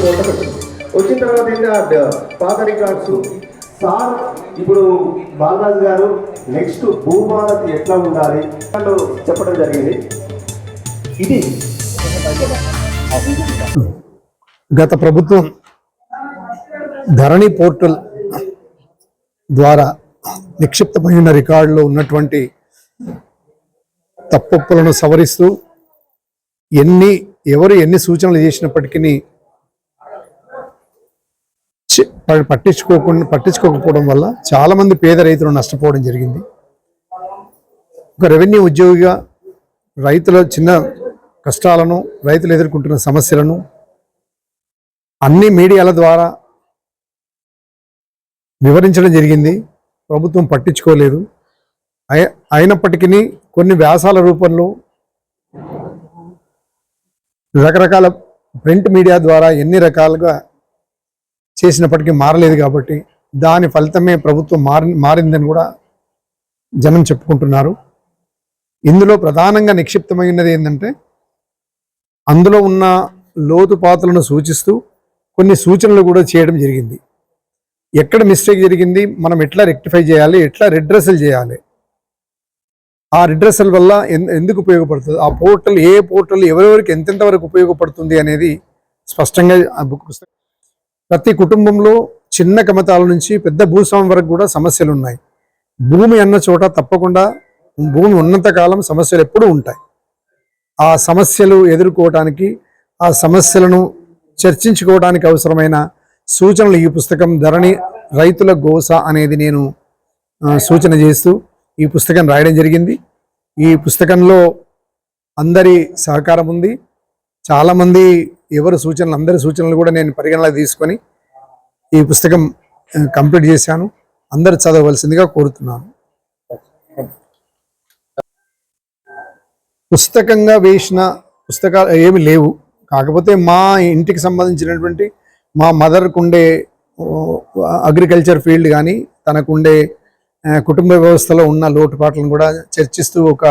Starting ఉంటుంది వచ్చిన తర్వాత ఏంటి పాత రికార్డ్స్? సార్ ఇప్పుడు బాలరాజ్ గారు నెక్స్ట్ భూభారత్ ఎట్లా ఉండాలి? వాళ్ళు చెప్పడం జరిగింది. ఇది గత ప్రభుత్వం ధరణి పోర్టల్ ద్వారా నిక్షిప్తమైన రికార్డులో ఉన్నటువంటి తప్పులను సవరిస్తూ ఎన్ని ఎవరు ఎన్ని సూచనలు చేసినప్పటికీ చి- పట్టించుకోకుండా పట్టించుకోకపోవడం వల్ల చాలామంది పేద రైతులు నష్టపోవడం జరిగింది. ఒక రెవెన్యూ ఉద్యోగిగా రైతుల చిన్న కష్టాలను రైతులు ఎదుర్కొంటున్న సమస్యలను అన్ని మీడియాల ద్వారా వివరించడం జరిగింది. ప్రభుత్వం పట్టించుకోలేదు. అయి- అయినప్పటికీ కొన్ని వ్యాసాల రూపంలో రకరకాల ప్రింట్ మీడియా ద్వారా ఎన్ని రకాలుగా చేసినప్పటికీ మారలేదు కాబట్టి దాని ఫలితమే ప్రభుత్వం మారి మారిందని కూడా జనం చెప్పుకుంటున్నారు. ఇందులో ప్రధానంగా నిక్షిప్తమైనది ఏంటంటే అందులో ఉన్న లోతుపాతులను సూచిస్తూ కొన్ని సూచనలు కూడా చేయడం జరిగింది. ఎక్కడ మిస్టేక్ జరిగింది మనం ఎట్లా రెక్టిఫై చేయాలి ఎట్లా రిడ్రెసల్ చేయాలి? ఆ రిడ్రెసల్ వల్ల ఎందుకు ఉపయోగపడుతుంది? ఆ పోర్టల్ ఏ పోర్టల్ ఎవరెవరికి ఎంతెంత వరకు ఉపయోగపడుతుంది అనేది స్పష్టంగా ఆ బుక్ పుస్తకం ప్రతి కుటుంబంలో చిన్న కమతాల నుంచి పెద్ద భూస్వామి వరకు కూడా సమస్యలు ఉన్నాయి. భూమి అన్న చోట తప్పకుండా భూమి ఉన్నంతకాలం సమస్యలు ఎప్పుడూ ఉంటాయి. ఆ సమస్యలు ఎదుర్కోవటానికి ఆ సమస్యలను చర్చించుకోవడానికి అవసరమైన సూచనలు ఈ పుస్తకం ధరణి రైతుల గోస అనేది నేను సూచన చేస్తూ ఈ పుస్తకం రాయడం జరిగింది. ఈ పుస్తకంలో అందరి సహకారం ఉంది. చాలామంది ఎవరు సూచనలు అందరి సూచనలు కూడా నేను పరిగణలో తీసుకొని ఈ పుస్తకం కంప్లీట్ చేశాను. అందరు చదవవలసిందిగా కోరుతున్నాను. పుస్తకంగా వేసిన పుస్తకాలు ఏమి లేవు. కాకపోతే మా ఇంటికి సంబంధించినటువంటి మా మదర్కు ఉండే అగ్రికల్చర్ ఫీల్డ్ కానీ తనకుండే కుటుంబ వ్యవస్థలో ఉన్న లోటుపాట్లను కూడా చర్చిస్తూ ఒక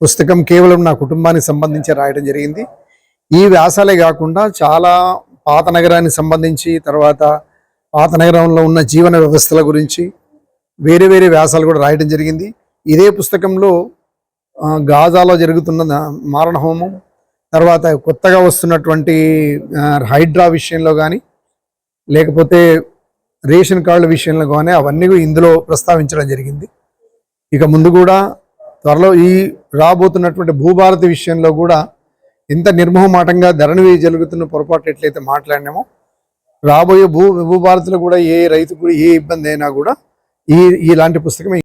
పుస్తకం కేవలం నా కుటుంబానికి సంబంధించి రాయడం జరిగింది. ఈ వ్యాసాలే కాకుండా చాలా పాత నగరానికి సంబంధించి తర్వాత పాత నగరంలో ఉన్న జీవన వ్యవస్థల గురించి వేరే వేరే వ్యాసాలు కూడా రాయడం జరిగింది. ఇదే పుస్తకంలో గాజాలో జరుగుతున్న మారణహోమం మారణ హోమం తర్వాత కొత్తగా వస్తున్నటువంటి హైడ్రా విషయంలో కానీ లేకపోతే రేషన్ కార్డుల విషయంలో కానీ అవన్నీ ఇందులో ప్రస్తావించడం జరిగింది. ఇక ముందు కూడా త్వరలో ఈ రాబోతున్నటువంటి భూభారతి విషయంలో కూడా ఎంత నిర్మోహమాటంగా ధరణి జరుగుతున్న పొరపాటు ఎట్లయితే మాట్లాడినామో రాబోయే భూ భూభారతిలో కూడా ఏ రైతు కూడా ఏ ఇబ్బంది అయినా కూడా ఈ ఇలాంటి పుస్తకం